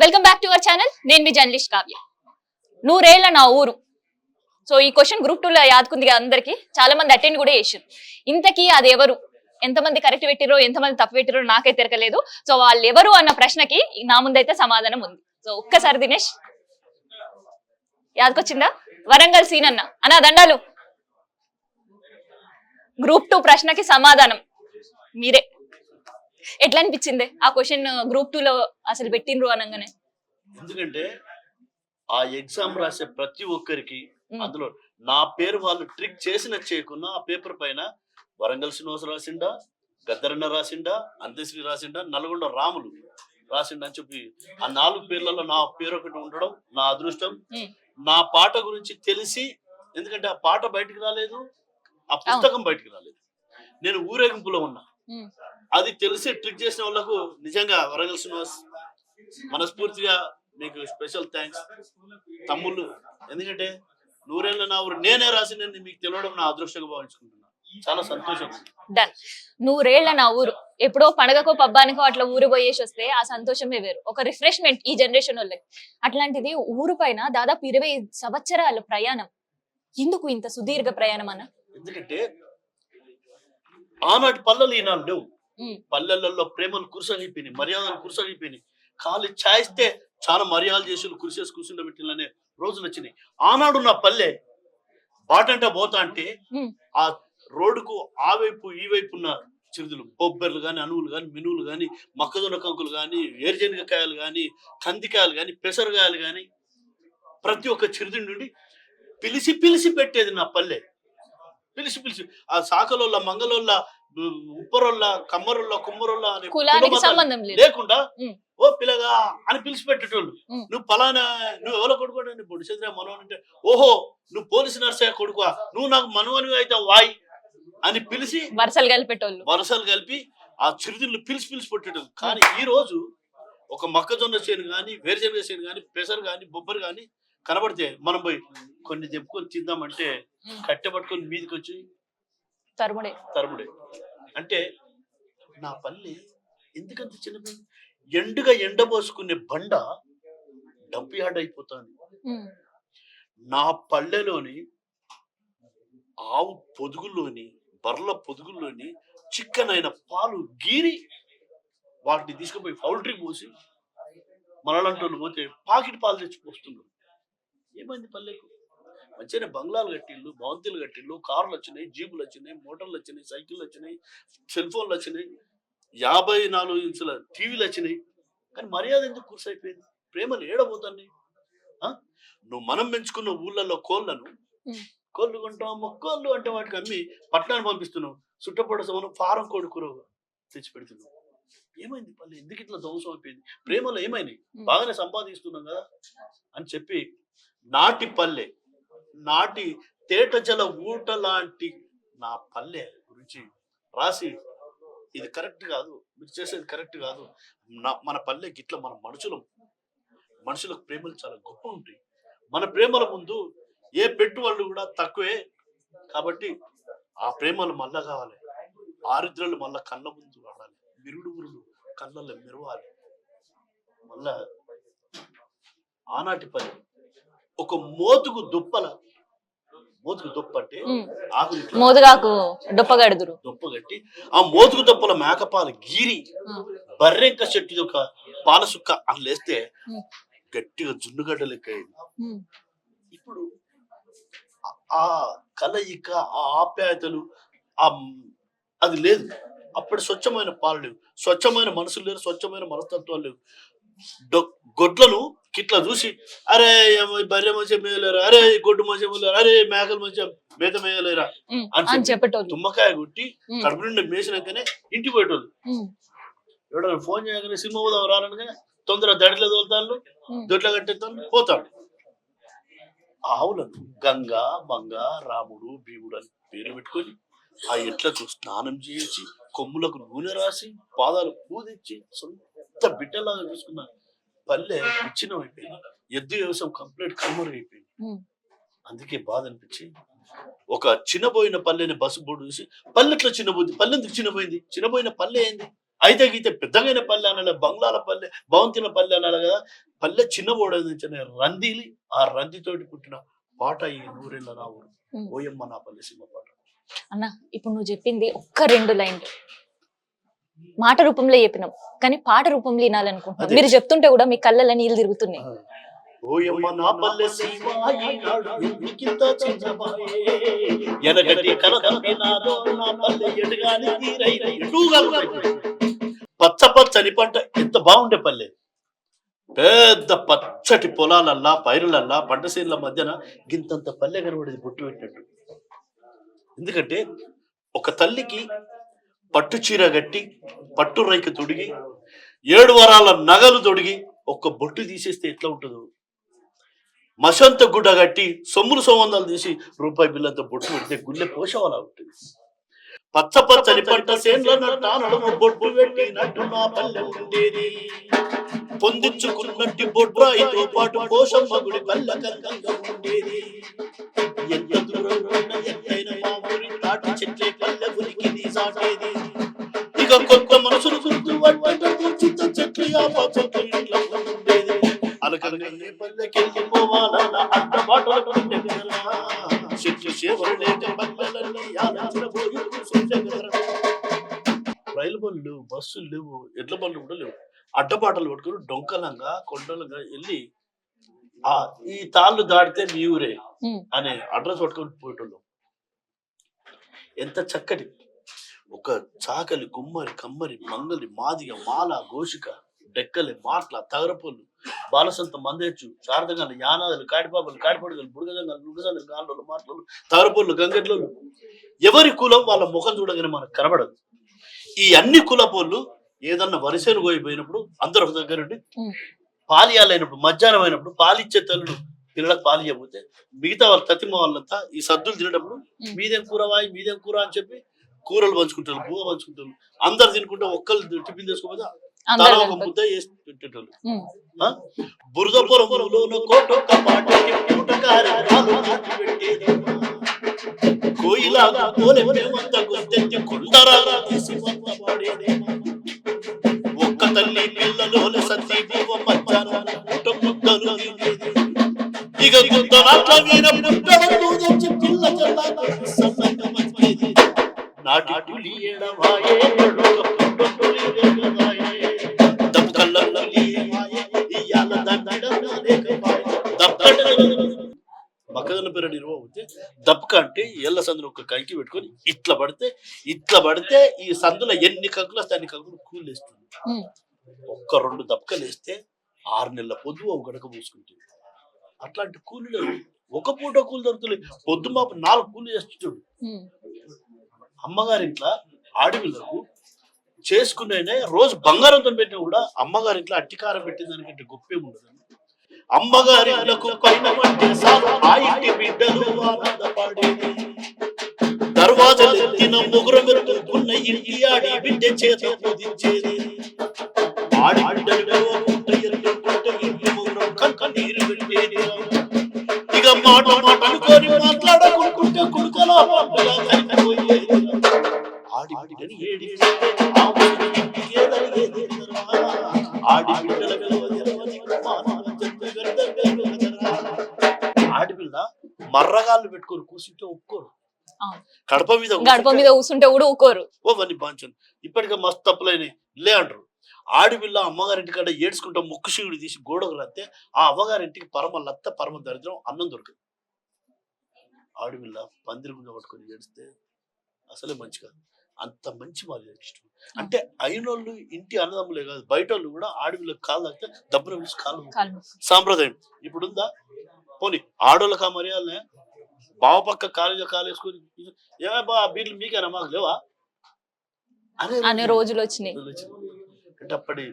Welcome back to our channel నేను మీ journalist Kavya. నూరేళ్ళ నా ఊరు. సో ఈ క్వశ్చన్ గ్రూప్ టూలో యాదుకుంది కదా అందరికి చాలా మంది అటెండ్ కూడా చేసారు ఇంతకీ అది ఎవరు? ఎంతమంది కరెక్ట్ పెట్టిరో ఎంతమంది తప్పు పెట్టిరో నాకైతే తిరగలేదు. సో వాళ్ళు ఎవరు అన్న ప్రశ్నకి నా ముందైతే సమాధానం ఉంది. సో ఒక్కసారి దినేష్. యాదకొచ్చిందా వరంగల్ సీన్ అన్న. అన్న దండాలు. గ్రూప్ టూ ప్రశ్నకి సమాధానం. మీరే. ఎట్లా అనిపించింది ఆ క్వశ్చన్ గ్రూప్ టూ లో అసలు పెట్టిండ్రు అనగానే ఎందుకంటే ఆ ఎగ్జామ్ రాసే ప్రతి ఒక్కరికి. అందులో నా పేరు వాళ్ళు ట్రిక్ చేసిన చేయకున్నా ఆ పేపర్ పైన వరంగల్ శ్రీనివాస రాసిండా గద్దరన్న రాసిండా అంత్యశ్రీ రాసిండా నల్గొండ రాములు రాసిండా అని చెప్పి ఆ నాలుగు పేర్లలో నా పేరు ఒకటి ఉండడం నా అదృష్టం. నా పాట గురించి తెలిసి ఎందుకంటే ఆ పాట బయటికి రాలేదు ఆ పుస్తకం బయటికి రాలేదు నేను ఊరేగింపులో ఉన్నా. అది తెలిసి ట్రిక్ చేసిన వాళ్ళకు నిజంగా వరంగల్ శ్రీనివాస్ మనస్ఫూర్తిగా మీకు స్పెషల్ థ్యాంక్స్ తమ్ముళ్ళు ఎందుకంటే నూరేళ్ళ నా ఊరు నేనే రాసిందని మీకు తెలియడం నా అదృష్టంగా భావించుకుంటున్నా. చాలా సంతోషం. డన్ నూరేళ్ళ నా ఊరు. ఎప్పుడో పండగకో పబ్బానికో అట్లా ఊరు పోయేసి వస్తే ఆ సంతోషమే వేరు. ఒక రిఫ్రెష్మెంట్ ఈ జనరేషన్ వాళ్ళకి. అట్లాంటిది ఊరు పైన దాదాపు ఇరవై సంవత్సరాల ప్రయాణం. ఎందుకు ఇంత సుదీర్ఘ ప్రయాణం అన్న? ఎందుకంటే ఆనాటి పల్లెలు ఈనాడు లేవు. పల్లెలలో ప్రేమలు కురుసగిపోయినాయి మర్యాదలు కురుసగిపోయినాయి. కాలు చాయిస్తే చాలా మర్యాదలు చేసి కురిసేసి కూర్చుండబెట్టిననే రోజులు వచ్చినాయి. ఆనాడు నా పల్లె బాటంటే పోతా అంటే. ఆ రోడ్డుకు ఆ వైపు ఈ వైపు ఉన్న చిరుదులు బొబ్బర్లు కానీ అణువులు కానీ మినువులు కానీ మొక్కజొన్న కంకులు కానీ వేరుశనగకాయలు కానీ కందికాయలు కానీ పెసరకాయలు కానీ ప్రతి ఒక్క చిరుది నుండి పిలిచి పిలిచి పెట్టేది నా పల్లె. పిలిచి పిలిచి ఆ సాకలోళ్ళ మంగళోళ్ళ ఉ- ఉప్పరోళ్ళ కమ్మరోళ్ళ కుమ్మరోళ్ళ అనే కులానికి సంబంధం లేదు. లేకుండా. ఓ పిల్లగా అని పిలిచి పెట్టేటోళ్ళు. నువ్వు పలానా నువ్వు ఎవరో కొడుకు అంటే బొడి చంద్ర మనవని అంటే ఓహో నువ్వు పోలీసు నర్సయ్య కొడుకువా? నువ్వు నాకు మనవని అయితే వాయి అని పిలిచి వరుసలు కలిపేటోళ్ళు. వరసలు కలిపి ఆ చిరుతిళ్ళు పిలిచి పిలిచి పెట్టేటోళ్ళు. కానీ ఈ రోజు ఒక మొక్కజొన్న చేను కానీ వేరుశనగ చేను కానీ పెసరు కానీ బొబ్బరు కానీ కనబడితే మనం పోయి కొన్ని తెప్పుకొని తిందామంటే. కట్టె పట్టుకొని మీదకి వచ్చి తరుముడే. తరుముడే. అంటే నా పల్లె ఎందుకంత చిన్నది? ఎండుగా ఎండబోసుకునే బండ డంప్ యార్డ్ అయిపోతాను. నా పల్లెలోని ఆవు పొదుగుల్లోని బర్ల పొదుగుల్లోని చిక్కనైన పాలు గీరి వాటిని తీసుకుపోయి పౌల్ట్రీ పోసి మనలాంటి వాళ్ళు పోతే పాకెట్ పాలు తెచ్చి పోస్తున్నారు. ఏమైంది పల్లెకు? మంచిగానే బంగ్లాలు కట్టిళ్ళు భవంతులు కట్టిళ్ళు కార్లు వచ్చినాయి జీపులు వచ్చినాయి మోటార్లు వచ్చినాయి సైకిళ్ళు వచ్చినాయి సెల్ ఫోన్లు వచ్చినాయి యాభై నాలుగు ఇంచుల టీవీలు వచ్చినాయి. కానీ మర్యాద ఎందుకు కుర్సైపోయింది ప్రేమలు ఏడబోతాయి నువ్వు మనం పెంచుకున్న ఊళ్ళల్లో కోళ్ళను. కోళ్ళు కొంటాం మొక్కోళ్ళు అంటే వాటికి అమ్మి పట్టణాన్ని పంపిస్తున్నావు. చుట్టపడ సమనం ఫారం కోడి కూర తెచ్చి పెడుతున్నావు ఏమైంది పల్లె? ఎందుకు ఇట్లా ధ్వంసం అయిపోయింది? ప్రేమలో ఏమైంది. బాగానే సంపాదిస్తున్నాం కదా అని చెప్పి నాటి పల్లె నాటి తేట జల ఊట లాంటి నా పల్లె గురించి రాసి ఇది కరెక్ట్ కాదు. మీరు చేసేది కరెక్ట్ కాదు. నా- మన పల్లె గిట్ల మన మనుషులం. మనుషులకు ప్రేమలు చాలా గొప్ప ఉంటాయి. మన ప్రేమల ముందు ఏ పెట్టుబడులు కూడా తక్కువే. కాబట్టి ఆ ప్రేమలు మళ్ళా కావాలి. ఆరిద్రలు మళ్ళా కళ్ళ ముందు వాడాలి. మిరుడు మురుడు కళ్ళల్లో మెరవాలి. మళ్ళా ఆనాటి పని ఒక మోతుకు దుప్పల మోతుకు దుప్ప అంటే. ఆకులు మోదుగాకు దుప్ప కట్టి ఆ మోతుకు దుప్పల మేకపాలు గీరి. బర్రెంక చెట్టు యొక్క పాల సుక్క అని లేస్తే. గట్టిగా జున్నుగడ్డ లెక్క. ఇప్పుడు ఆ- కలయిక ఆ ఆప్యాయతలు ఆ అది లేదు అప్పుడు స్వచ్ఛమైన పాలు లేవు స్వచ్ఛమైన మనసులు లేరు స్వచ్ఛమైన మనస్తత్వాలు లేవు గొడ్లను కిట్లా చూసి అరే బర్రె మంచిగా మేయలేరా అరే గొడ్డు మేయలేరా అరే మేకలు మంచిగా మేత మేయలేరా. అని అని చెప్పి చెప్పేటోళ్ళు తుమ్మకాయ కొట్టి. కడుపు నుండి మేసినాకనే ఇంటికి పోయేటోళ్ళు. ఎవడన్నా ఫోన్ చేయగానే సినిమా పోదాం రానగానే తొందర దడిలో తోలుతాను. దొడ్ల కట్టేస్తాను పోతాడు ఆవులను గంగ మంగ రాముడు భీముడు అని పేరు పెట్టుకొని ఆ ఎట్లకు స్నానం చేసి కొమ్ములకు నూనె రాసి పాదాలు పూదిచ్చి సొంత బిడ్డలాగా చూసుకున్న పల్లె విచ్ఛిన్నం అయిపోయింది ఎద్దు వ్యవసాయం కంప్లీట్ కనుమరుగైపోయింది. అందుకే బాధ అనిపించి ఒక చిన్నపోయిన పల్లెని బస్సు బోర్డు చూసి పల్లెట్లో చిన్నపోయింది పల్లె ఎందుకు చిన్నపోయింది చిన్నపోయిన పల్లె ఏంది? అయితే గీతే పెద్దగైన పల్లె అనాలి బంగ్లాల పల్లె భవంతిన పల్లె అనాలి కదా. పల్లె చిన్నబోడేది రందిలి ఆ రందితోటి పుట్టిన పాట ఈ నూరేళ్ళ నా ఊరు. ఉమ్. ఓయమ్మ నా పల్లె సినిమా పాట అన్న ఇప్పుడు నువ్వు చెప్పింది ఒక్క రెండు లైన్లు. మాట రూపంలో చెప్పినాం. కానీ పాట రూపంలో వినాలనుకుంటున్నాం. మీరు చెప్తుంటే కూడా మీ కళ్ళలో నీళ్ళు తిరుగుతున్నాయి. ఓయమ్మ నా పల్లె? ఎనగటి నా పల్లె తీరై. పచ్చ పచ్చని పంట ఎంత బాగుండే పల్లె. పెద్ద పచ్చటి పొలాలల్లా పైరులల్లా పంట చేనుల మధ్యన గింతంత పల్లె కనబడేది బొట్టు పెట్టినట్టు. ఎందుకంటే ఒక తల్లికి పట్టు చీర కట్టి పట్టు రైకి తొడిగి ఏడు వరాల నగలు తొడిగి ఒక్క బొట్టు తీసేస్తే ఎట్లా ఉంటుందో? మసంత గుడ్డ కట్టి సొమ్ములు సంబంధాలు తీసి రూపాయి బిల్లంతో బొట్టు పెడితే గుళ్ళె పోషవాలా ఉంటుంది. పచ్చ పచ్చని పంట సేన్ల నట్ట బొట్టు నా పల్లె ఉండేది. బొడ్రాయితో పాటు పోషమ్మ గుడి పల్లె ఉండేది. ఎంత దూరం ఎత్తైన కొత్త చెట్లు ఉండేది. పల్లెకెళ్ళి పోవాలన్న చెట్లు చేవలు లేక పల్లెలన్నీ ఆలోచన పోయి కూర్చుంటే రైలు బళ్ళు లేవు బస్సులు లేవు ఎడ్ల బళ్ళు కూడా లేవు. అడ్డబాటలు పట్టుకుని డొంకలంగా కొండలుగా వెళ్ళి ఆ ఈ తాళ్ళు దాటితే మీ ఊరే. అనే అడ్రస్ పట్టుకొని పోయేటోళ్ళం. ఎంత చక్కటి ఒక చాకలి గుమ్మరి కమ్మరి మంగలి మాదిగ మాల గోషిక డెక్కలి మాట్ల తగరపొల్లు బాలసంత మందేచ్చు శారదగాలు యానాదులు కాడిపాపలు కాడిపడుగలు బుడగదంగలు నుడగదంగలు గాండ్లు మాటలు తగరపొల్లు గంగెడ్లు ఎవరి కులం వాళ్ళ ముఖం చూడగానే మనకు కనబడదు ఈ అన్ని కులపోళ్ళు ఏదన్నా వరిసేను పోయిపోయినప్పుడు అందరూ ఒక దగ్గర ఉండి. పాలియాలైనప్పుడు మధ్యాహ్నం అయినప్పుడు పాలిచ్చే తల్లుడు పిల్లలకు పాలు మిగతా వాళ్ళ తతిమ వాళ్ళంతా ఈ సద్దులు తినేటప్పుడు. మీదేం కూర వాయి మీదేం కూర అని చెప్పి కూరలు పంచుకుంటారు బువ్వ పంచుకుంటారు అందరు తినుకుంటే ఒక్కళ్ళు టిఫిన్ తల ఒక కనపడు- ముద్ద వేసి పెట్టేటోళ్ళు? బురద కోటొక్క కోలె తీసి. ఒక్క తల్లి పిల్లలోన సతీ బువ్వ ముద్దలు. ఇక గుంత నాట్ల ఏళ్ళ సందులో ఒక కంకి పెట్టుకొని ఇట్లా పడితే ఇట్లా పడితే ఈ సందులో ఎన్ని కంకులు వస్తే అన్ని కంకులు కూలేస్తుంది. ఒక్క రెండు దప్పకలు వేస్తే ఆరు నెలల పొద్దు ఒక గడక పూసుకుంటుంది. అట్లాంటి కూలీలు ఒక పూట కూలి దొరుకుతుంది పొద్దు మాపు నాలుగు కూలి చేస్తుంటాడు. అమ్మగారి ఇంట్లో ఆడపిల్లకు చేసుకునే రోజు బంగారంతో పెట్టినా కూడా అమ్మగారి ఇంట్లో అట్టికారం పెట్టిన దానికంటే గొప్పే ఉండదు. అమ్మగారి పైన ఆ ఇంటి బిడ్డలు ఆనందపడేది. దర్వాజలెత్తిన ఎత్తిన ముగురం ఇంటి ఆడి బిడ్డ చేత కుదించేది. ఆడి బిడ్డలు గర్వకుంట పెట్టేది. ఇక మాట మాట అనుకొని మాట్లాడకుంటుంటే కుడుకలా ఆడి బిడ్డని ఆడి బిడ్డల మర్రగాళ్ళు పెట్టుకోరు కూర్చుంటే ఒప్పుకోరు కడప మీద గడప మీద కూర్చుంటే కూడా ఊకోరు. ఓ వని బాంచను. ఇప్పటికే మస్తు తప్పులైనవి లే అంటారు. ఆడపిల్ల అమ్మగారింటి కాడ ఏడ్చుకుంటా ముక్కు శివుడు తీసి గోడకు రత్తే ఆ అమ్మగారింటికి పరమ లత్త పరమ దరిద్రం అన్నం దొరకదు. ఆడపిల్ల పందిరి గుండె పట్టుకొని ఏడిస్తే అసలే మంచి కాదు. అంత మంచి వాళ్ళు ఇష్టం. అంటే అయినోళ్ళు ఇంటి అన్నదమ్ములే కాదు బయట వాళ్ళు కూడా ఆడపిల్లకు కాలు తాకితే దబ్బున పిలిచి కాలు సాంప్రదాయం. ఇప్పుడు ఉందా పోనీ ఆడోళ్ళకా మర్యాదలే. బావ పక్క కాలేజీ కాలు వేసుకొని ఏ బా బీర్లు మీకేనా మాకు లేవా? అనే రోజులు వచ్చినాయి. అంటే అప్పటి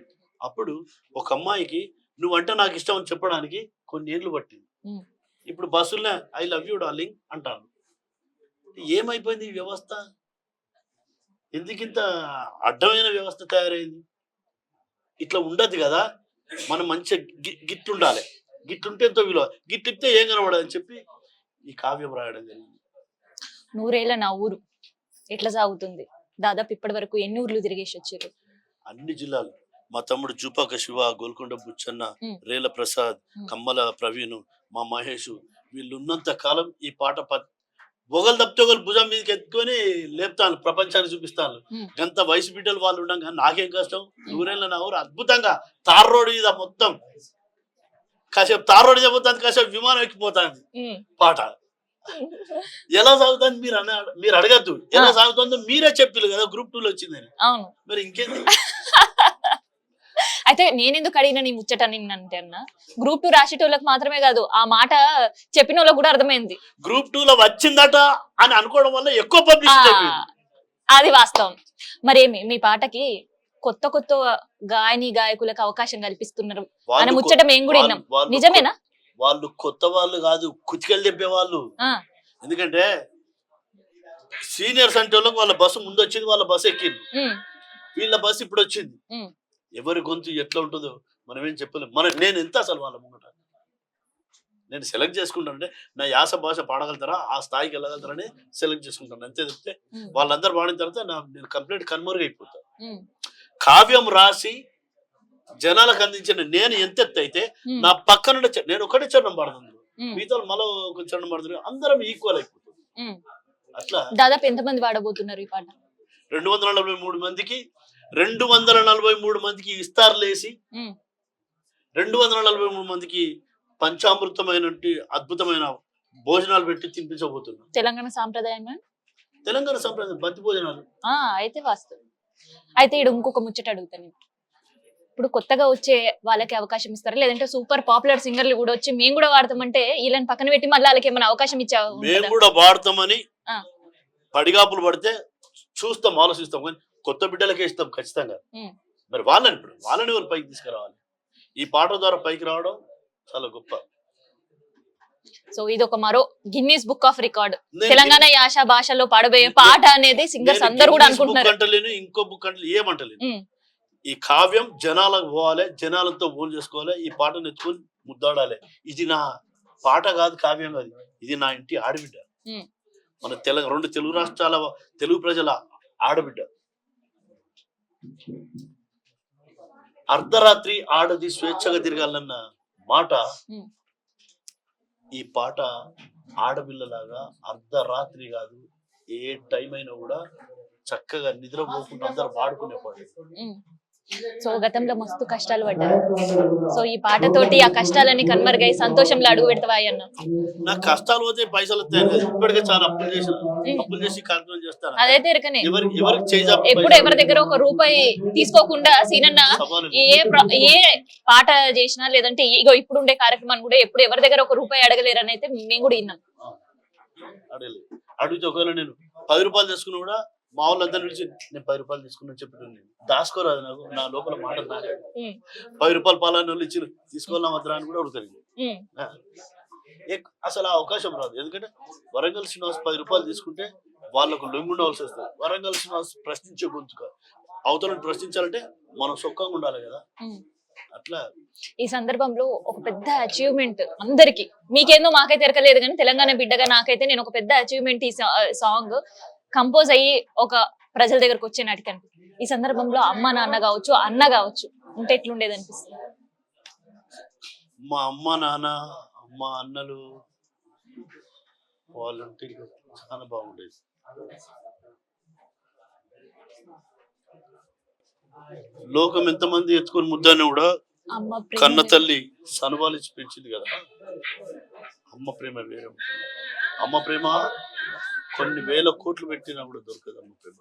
అప్పుడు ఒక అమ్మాయికి నువ్వంటే నాకు ఇష్టం అని చెప్పడానికి కొన్ని ఏళ్ళు పట్టింది. ఇప్పుడు బస్సులనే ఐ లవ్ యూ డార్లింగ్ అంటాను ఏమైపోయింది ఈ వ్యవస్థ? ఎందుకింత అడ్డమైన వ్యవస్థ తయారైంది? ఇట్లా ఉండదు కదా. మనం మంచిగా గిట్లుండాలి. గిట్లుంటే ఎంతో విలువ. గిట్లిస్తే ఏం కనబడదు అని చెప్పి ఈ కావ్యం రాయడం జరిగింది. నూరేళ్ళ నా ఊరు. ఎట్లా సాగుతుంది? దాదాపు ఇప్పటి వరకు ఎన్ని ఊర్లు తిరిగేసి వచ్చారు? అన్ని జిల్లాలు. మా తమ్ముడు జూపాక శివ గోల్కొండ బుచ్చన్న. రేల ప్రసాద్. కమ్మల ప్రవీణ్ మా మహేష్ వీళ్ళు ఉన్నంత కాలం ఈ పాట ప- ఒకళ్ళు తప్పితే ఒకళ్ళు భుజం మీదకి ఎత్తుకొని లేపుతాను ప్రపంచాన్ని చూపిస్తాను. ఎంత వయసు బిడ్డలు వాళ్ళు ఉండగా నాకేం కష్టం? నూరేళ్ళ నా ఊరు అద్భుతంగా తార్ రోడ్ మీద మొత్తం కాసేపు తార్ రోడ్ చెబుతుంది కాసేపు విమానం ఎక్కిపోతుంది. పాట. ఎలా సాగుతుంది మీరు అన్న మీరు అడగద్దు. ఎలా. సాగుతుందో మీరే చెప్పిల్లు కదా గ్రూప్ టూ లో వచ్చిందని. అవును. మరి ఇంకేంది అయితే నేనెందుకు అడిగిన నీ ముచ్చట నిన్నంటే అన్న. గ్రూప్ టూ రాసేటోళ్ళకి మాత్రమే కాదు ఆ మాట చెప్పిన వాళ్ళకి కూడా అర్థమైంది. గ్రూప్ టూ లో వచ్చిందట అని అనుకోవడం వల్ల ఎక్కువ పబ్లిసిటీ అది వాస్తవం. మరేమి మీ పాటకి కొత్త కొత్త గాయని గాయకులకు అవకాశం కల్పిస్తున్నారు. అనే ముచ్చట మేము కూడా విన్నాం. నిజమేనా? వాళ్ళు కొత్త వాళ్ళు కాదు కుతికెళ్ళి చెప్పే వాళ్ళు ఎందుకంటే సీనియర్స్ అంటే వాళ్ళ బస్సు ముందు వచ్చింది వాళ్ళ బస్సు ఎక్కింది. వీళ్ళ బస్సు ఇప్పుడు వచ్చింది. ఎవరి గొంతు ఎట్లా ఉంటుందో మనం ఏం చెప్పలేం. మన నేను ఎంత అసలు వాళ్ళ ముంగట? నేను సెలెక్ట్ చేసుకుంటానంటే నా యాస భాష పాడగలుగుతారా? ఆ స్థాయికి వెళ్ళగలుగుతారని సెలెక్ట్ చేసుకుంటాను. అంతే చెప్తే వాళ్ళందరూ పాడిన తర్వాత నా నేను కంప్లీట్ కన్మరుగు అయిపోతాను ఉమ్, కావ్యం రాసి జనాలకు అందించిన నేను ఎంత ఎత్తు అయితే నా పక్కన నేను ఒకటే చరణం పాడుతుంది మిగతా మళ్ళీ ఒక చరణం పాడుతుంది అందరం ఈక్వల్ అయిపోతుంది. అట్లా. దాదాపు ఎంతమంది వాడబోతున్నారు ఈ పాట? రెండు వందల నలభై మూడు మందికి రెండు వందల నలభై మూడు మందికి ఇస్తార్లు వేసి ఉమ్, రెండు వందల నలభై మూడు మందికి పంచామృతమైన అద్భుతమైన భోజనాలు పెట్టి తినిపించబోతున్నాం. తెలంగాణ సాంప్రదాయమా తెలంగాణ సంప్రదాయం బంతి భోజనాలు. అయితే వాస్తవం. అయితే ఇక్కడ ఇంకొక ముచ్చట అడుగుతాను. ఇప్పుడు కొత్తగా వచ్చే వాళ్ళకి అవకాశం ఇస్తారా లేదంటే సూపర్ పాపులర్ సింగర్లు కూడా వచ్చి మేము కూడా వాడతామంటే వీళ్ళని పక్కన పెట్టి మళ్ళీ వాళ్ళకి ఏమైనా అవకాశం ఇచ్చా మేము కూడా వాడతామని. పడిగాపులు పడితే చూస్తాం ఆలోచిస్తాం కానీ కొత్త బిడ్డలకే ఇస్తాం ఖచ్చితంగా. మరి వాళ్ళని ఇప్పుడు వాళ్ళని వాళ్ళు పైకి తీసుకురావాలి ఈ పాట ద్వారా పైకి రావడం చాలా గొప్ప సో ఇది ఒక మరో Guinness book of record. Telangana యాస భాషలో పాడబోయే పాట అనేది సింగర్స్ అందరు కూడా అనుకుంటున్నారు. ఇంకో బుక్ ఏమంటలేను. ఉమ్, ఈ కావ్యం జనాలకు పోవాలి జనాలతో ఓన్ చేసుకోవాలి ఈ పాటను ఎత్తుకొని ముద్దాడాలి. ఇది నా పాట కాదు కావ్యం కాదు. ఇది నా ఇంటి ఆడబిడ్డ. మన తెలంగాణ రెండు తెలుగు రాష్ట్రాల తెలుగు ప్రజల ఆడబిడ్డ. అర్ధరాత్రి ఆడది స్వేచ్ఛగా తిరగాలన్న మాట. ఈ పాట ఆడపిల్లలాగా అర్ధరాత్రి కాదు ఏ టైం అయినా కూడా చక్కగా నిద్రపోకుండా అందరు వాడుకునే పాట సో గతంలో మస్తు కష్టాలు పడ్డారు. సో ఈ పాటతోటి ఆ కష్టాలన్నీ కన్మరుగై సంతోషంలో అడుగు పెడతావా అన్న నాకు కష్టాలు పోతే పైసలు. ఇప్పటికే చాలా అప్పులు అప్పులు చేసి అదైతే ఎరకనే ఎప్పుడు ఎవరి దగ్గర ఒక రూపాయి తీసుకోకుండా సీనన్న ఏ ఏ పాట చేసినా లేదంటే ఇగో ఇప్పుడు ఉండే కార్యక్రమాన్ని కూడా ఎప్పుడు ఎవరి దగ్గర ఒక రూపాయి అడగలేరు అని అయితే మేము కూడా విన్నాం. అడిగితే ఒకవేళ నేను పది రూపాయలు తీసుకున్నా కూడా మా వాళ్ళందరూ పిలిచి నేను పది రూపాయలు తీసుకున్నా చెప్పి దాచుకోరాదు నాకు. నా లోపల మాట ఉమ్, పది రూపాయలు పాలని వాళ్ళు ఇచ్చి తీసుకోవాలా వద్దా అని కూడా అడుగుతారు అసలు ఆ అవకాశం రాదు. ఎందుకంటే వరంగల్ శ్రీనివాస్ పది రూపాయలు తీసుకుంటే వాళ్ళకు లొంగుండవలసి వస్తుంది. వరంగల్ శ్రీనివాస్ ప్రశ్నించే గొంతుక. అవతలను ప్రశ్నించాలంటే మనం సుఖంగా ఉండాలి కదా. అట్లా. ఈ సందర్భంలో ఒక పెద్ద అచీవ్మెంట్ అందరికి. మీకేందో మాకైతే ఎరకలేదు కానీ తెలంగాణ బిడ్డగా నాకైతే నేను ఒక పెద్ద అచీవ్మెంట్ ఈ సాంగ్ కంపోజ్ అయ్యి ఒక ప్రజల దగ్గరకు వచ్చే నాటికి అనిపిస్తుంది. ఈ సందర్భంలో అమ్మ నాన్న కావచ్చు అన్న కావచ్చు ఉంటే ఎట్లుండేది అనిపిస్తుంది? మా అమ్మ నాన్న మా అన్నలు వాళ్ళు ఉంటే చాలా బాగుండేది. లోకం ఎంతమంది ఎత్తుకొని ముద్దాన్ని కూడా కన్న తల్లి సనుబాలించి పెంచింది కదా. అమ్మ ప్రేమ వేరే. అమ్మ ప్రేమ కొన్ని వేల కోట్లు పెట్టినా కూడా దొరకదు అమ్మ ప్రేమ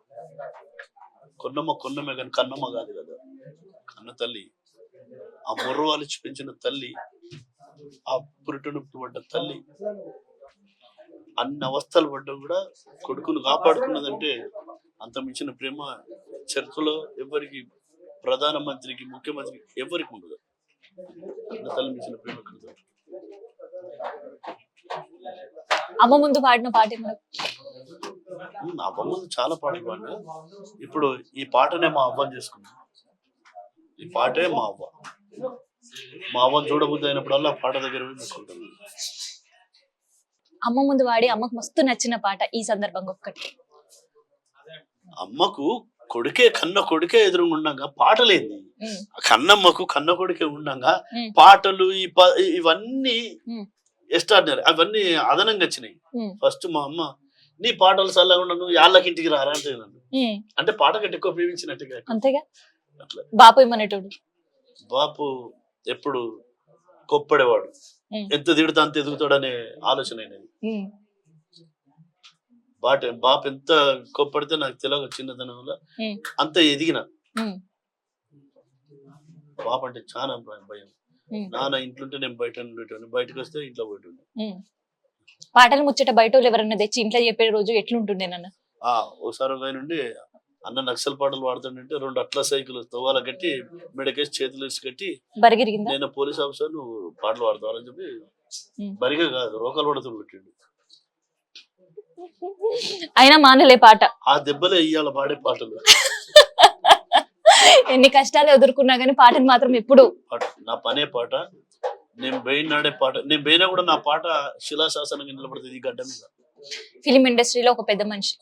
కొన్నమ్మ కొన్నమ్మే కానీ కన్నమ్మ కాదు కదా. కన్న తల్లి. ఆ ముర్రవాలిచ్చి పెంచిన తల్లి ఆ పురిటను పడ్డ తల్లి అన్ని అవస్థలు పడ్డం కూడా కొడుకును కాపాడుకున్నదంటే అంత మించిన ప్రేమ చరిత్రలో ఎవరికి ప్రధానమంత్రికి ముఖ్యమంత్రికి ఎవరికి ఉండదు. అన్న తల్లి మించిన ప్రేమ అమ్మ ముందు పాడిన పాట అవ్వ ముందు చాలా పాటలు పాడినా. ఇప్పుడు ఈ పాటనే మా అవ్వని చేసుకున్నాం ఈ పాటే మా అవ్వ. మా అవ్వని చూడబుద్ధి అయినప్పుడల్లా పాట దగ్గర పెట్టుకుంటాను అమ్మ ముందు వాడి అమ్మకు మస్తు నచ్చిన పాట ఈ సందర్భంగా ఒక్కటి. అమ్మకు కొడుకే కన్న కొడుకే ఎదురుగా ఉండగా పాటలేంది. కన్నమ్మకు కన్న కొడుకే ఉండగా. పాటలు ఈ ఇవన్నీ ఉమ్. ఎస్టార్డినరీ అవన్నీ అదనంగా వచ్చినాయి. ఫస్ట్ మా అమ్మ నీ పాటలు చల్లగా ఉండను యాళ్ళకి ఇంటికి రారా అంటే నన్ను. అంటే పాట కంటే ఎక్కువ ప్రేమించినట్టుగా అంతేగా? బాపు ఇమ్మనేటోడు బాపు ఎప్పుడు కొప్పడేవాడు. ఎంత తిడితే అంత ఎదుగుతాడనే ఆలోచన అయినది బాట బాపు ఎంత కొప్పడితే నాకు తెలియక చిన్నతనంలో అంత ఎదిగిన. బాపు అంటే చాలా భయం. నాన్న ఇంట్లుంటే నేను బయట ఉండేటోని బయటకు వస్తే ఇంట్లో పోయేటోని. పాటలు ముచ్చట బయట ఎవరన్నా తెచ్చి ఇంట్లో చెప్పే రోజు ఎట్లుంటుండే నాన్న? ఆ ఓసారి ఒక ఆయన ఉండి అన్న నక్సల్ పాటలు పాడుతుంటే రెండు అట్ల సైకిల్ తవ్వాల కట్టి మెడకేసి చేతులు వేసి కట్టి బరిగిరిగిందా? నేను పోలీస్ ఆఫీసర్ నువ్వు పాటలు పాడతావని చెప్పి. బరిగా కాదు రోకలు పడుతూ పెట్టిండు. అయినా మానలే పాట. ఆ దెబ్బలే ఇయ్యాల పాడే పాటలు. ఎన్ని కష్టాలు ఎదుర్కొన్నా గానీ పాటను మాత్రం ఎప్పుడు. నా పనే పాట నేను బెయిన్ నాడే పాట నేను బెయినా కూడా నా పాట శిలాశాసనంగా నిలబడుతుంది ఈ గడ్డ మీద. ఫిలిం ఇండస్ట్రీలో ఒక పెద్ద మనిషి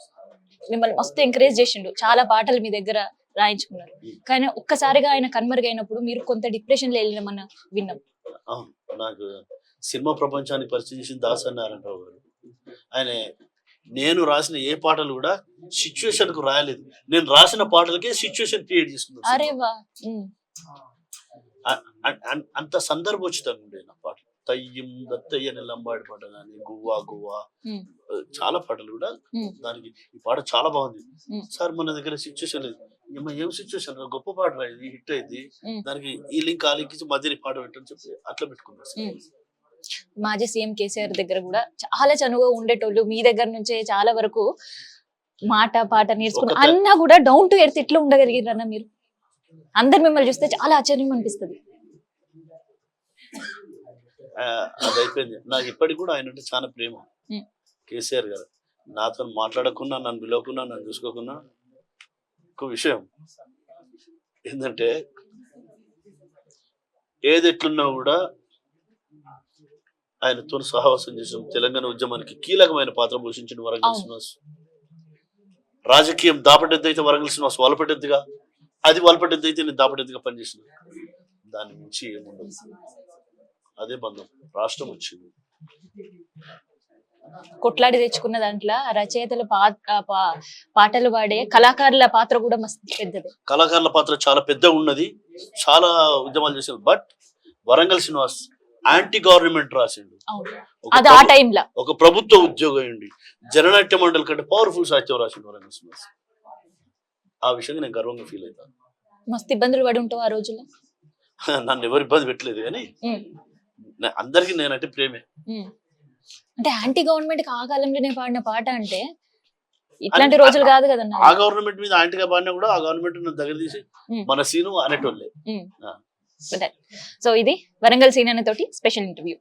మిమ్మల్ని మస్తు ఎంకరేజ్ చేసిండు. చాలా పాటలు మీ దగ్గర రాయించుకున్నారు. కానీ ఒక్కసారిగా ఆయన కనుమరుగైనప్పుడు మీరు కొంత డిప్రెషన్లో వెళ్ళినామన్న విన్నాం. అవును నాకు సినిమా ప్రపంచాన్ని పరిచయం చేసిన దాసరి నారాయణరావు గారు. ఆయన నేను రాసిన ఏ పాటలు కూడా సిచ్యువేషన్కు రాయలేదు. నేను రాసిన పాటలకే సిచ్యువేషన్ క్రియేట్ చేసుకున్నాను అరే వా అంత సందర్భోచితంగా ఉండే నా పాట. తయ్యం దత్తయ్య లంబాడి పాట కానీ గువ్వా గువ్వా చాలా పాటలు కూడా దానికి ఈ పాట చాలా బాగుంది. సార్ మన దగ్గర సిచ్యువేషన్ లేదు. ఏం సిచ్యువేషన్ గొప్ప పాట రా ఇది హిట్ అయింది. దానికి ఈ లింక్ ఆ లింక్ ఇచ్చి మధ్యలో పాట పెట్టని చెప్పి అట్లా పెట్టుకున్నారు సార్. మాజీ సీఎం కేసీఆర్ దగ్గర కూడా చాలా చనువుగా ఉండేటోళ్ళు. మీ దగ్గర నుంచే చాలా వరకు మాట పాట నేర్చుకున్న అన్నా కూడా డౌన్ టు ఎర్త్ ఎట్లా ఉండగలిగిరన్న మీరు? అందరు మిమ్మల్ని చూస్తే చాలా ఆశ్చర్యం అనిపిస్తుంది. అది అయిపోయింది నాకు ఇప్పటికి కూడా ఆయన అంటే చాలా ప్రేమ. కేసీఆర్ గారు నాతో మాట్లాడకున్నా నన్ను పిలవకున్నా నన్ను చూసుకోకున్నా ఒక విషయం. ఏంటంటే ఏది ఎట్లున్నా కూడా ఆయనతో సహవాసం చేసిన తెలంగాణ ఉద్యమానికి కీలకమైన పాత్ర పోషించిన వరంగల్. శ్రీనివాస్. రాజకీయం దాపటెద్దు అయితే వరంగల్ శ్రీనివాస్ వలపటెద్దుగా అది వలపటెద్దు అయితే నేను దాపటెద్దుగా పనిచేసిన. దాని నుంచి ఏముండదు. అదే బంధం. రాష్ట్రం వచ్చింది. కొట్లాడి తెచ్చుకున్న దాంట్లో రచయితల పాటలు పాడే కళాకారుల పాత్ర కూడా మస్తు పెద్దది. కళాకారుల పాత్ర చాలా పెద్దగా ఉన్నది. చాలా ఉద్యమాలు చేశారు but Warangal Srinivas anti government రాసిండు. అది ఆ టైంలో. ఒక ప్రభుత్వ ఉద్యోగం జననాట్య మండలి కంటే పవర్ఫుల్ సాహిత్యం రాసిండు వరంగల్ శ్రీనివాస్. ఆ విషయంగా నేను గర్వంగా ఫీల్ అవుతాను మస్తు ఇబ్బందులు పడి ఉంటావు ఆ రోజుల్లో. నన్ను ఎవరు ఇబ్బంది పెట్టలేదు కానీ అందరికీ నేనంటే ప్రేమే. అంటే యాంటీ గవర్నమెంట్ ఆ కాలంలోనే పాడిన పాట అంటే ఇట్లాంటి రోజులు కాదు కదన్న ఆ గవర్నమెంట్ మీద యాంటీగా పాడినా కూడా ఆ గవర్నమెంట్ దగ్గర తీసి. మన సీను అనేటోళ్ళే. సో ఇది వరంగల్ సీన్ తోటి స్పెషల్ ఇంటర్వ్యూ